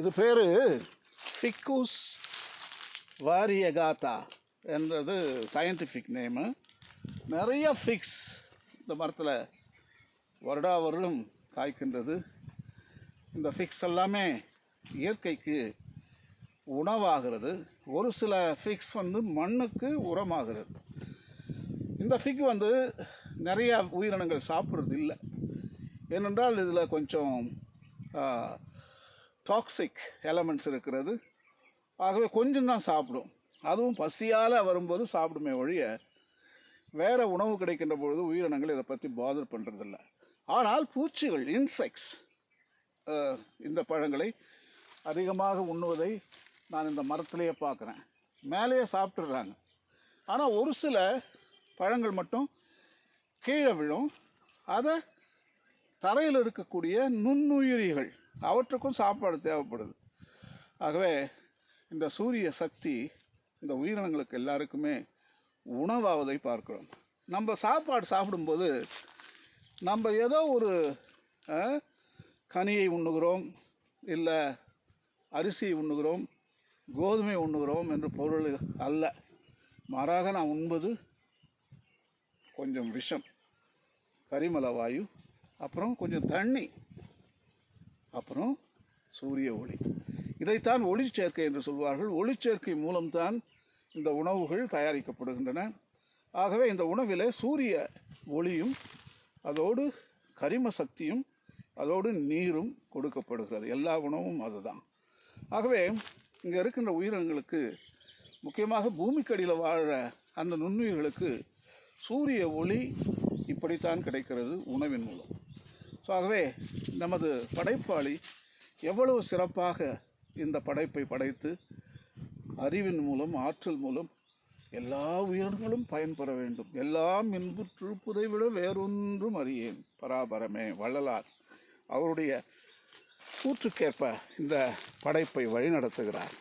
இது பேர் ஃபிக்கூஸ் வாரியகாத்தா என்றது சயின்டிஃபிக் நேமு நிறைய ஃபிக்ஸ் இந்த மரத்தில் வருடா வருடம் காய்க்கின்றது. இந்த ஃபிக்ஸ் எல்லாமே இயற்கைக்கு உணவாகிறது. ஒரு சில ஃபிக்ஸ் வந்து மண்ணுக்கு உரமாகிறது. இந்த ஃபிக் வந்து நிறைய உயிரினங்கள் சாப்பிட்றது இல்லை ஏனென்றால் இதில் கொஞ்சம் டாக்ஸிக் எலமெண்ட்ஸ் இருக்கிறது. ஆகவே கொஞ்சம் தான் சாப்பிடும். அதுவும் பசியால் வரும்போது சாப்பிடுமே ஒழிய வேறு உணவு கிடைக்கின்ற பொழுது உயிரினங்கள் இதை பற்றி பாதர் பண்ணுறதில்ல ஆனால் பூச்சிகள் இன்செக்ட்ஸ் இந்த பழங்களை அதிகமாக உண்ணுவதை நான் இந்த மரத்திலேயே பார்க்குறேன். மேலேயே சாப்பிட்றாங்க ஆனால் ஒரு சில பழங்கள் மட்டும் கீழே விழும். அதை தரையில் இருக்கக்கூடிய நுண்ணுயிரிகள் அவற்றுக்கும் சாப்பாடு தேவைப்படுது. ஆகவே இந்த சூரிய சக்தி இந்த உயிரினங்களுக்கு எல்லாருக்குமே உணவாவதை பார்க்கிறோம். நம்ம சாப்பாடு சாப்பிடும்போது நம்ம ஏதோ ஒரு கனியை உண்ணுகிறோம் இல்லை அரிசி உண்ணுகிறோம் கோதுமை உண்ணுகிறோம் என்று பொருள் அல்ல. மாறாக நான் உண்பது கொஞ்சம் விஷம் கரிமல வாயு அப்புறம் கொஞ்சம் தண்ணி. அப்புறம் சூரிய ஒளி. இதைத்தான் ஒளிச்சேர்க்கை என்று சொல்வார்கள். ஒளிச்சேர்க்கை மூலம்தான் இந்த உணவுகள் தயாரிக்கப்படுகின்றன. ஆகவே இந்த உணவில் சூரிய ஒளியும் அதோடு கரிம சக்தியும் அதோடு நீரும் கொடுக்கப்படுகிறது. எல்லா உணவும் அதுதான். ஆகவே இங்கே இருக்கின்ற உயிரினங்களுக்கு முக்கியமாக பூமிக்கடியில் வாழ்கிற அந்த நுண்ணுயிர்களுக்கு சூரிய ஒளி இப்படித்தான் கிடைக்கிறது உணவின் மூலம். ஸோ ஆகவே நமது படைப்பாளி எவ்வளவு சிறப்பாக இந்த படைப்பை படைத்து அறிவின் மூலம் ஆற்றல் மூலம் எல்லா உயிர்களும் பயன்பெற வேண்டும். எல்லாம் இன்புற்றிருப்பதை விட வேறொன்றும் அறியேன். பராபரமே வள்ளலார் அவருடைய கூற்றுக்கேற்ப இந்த படைப்பை வழிநடத்துகிறார்.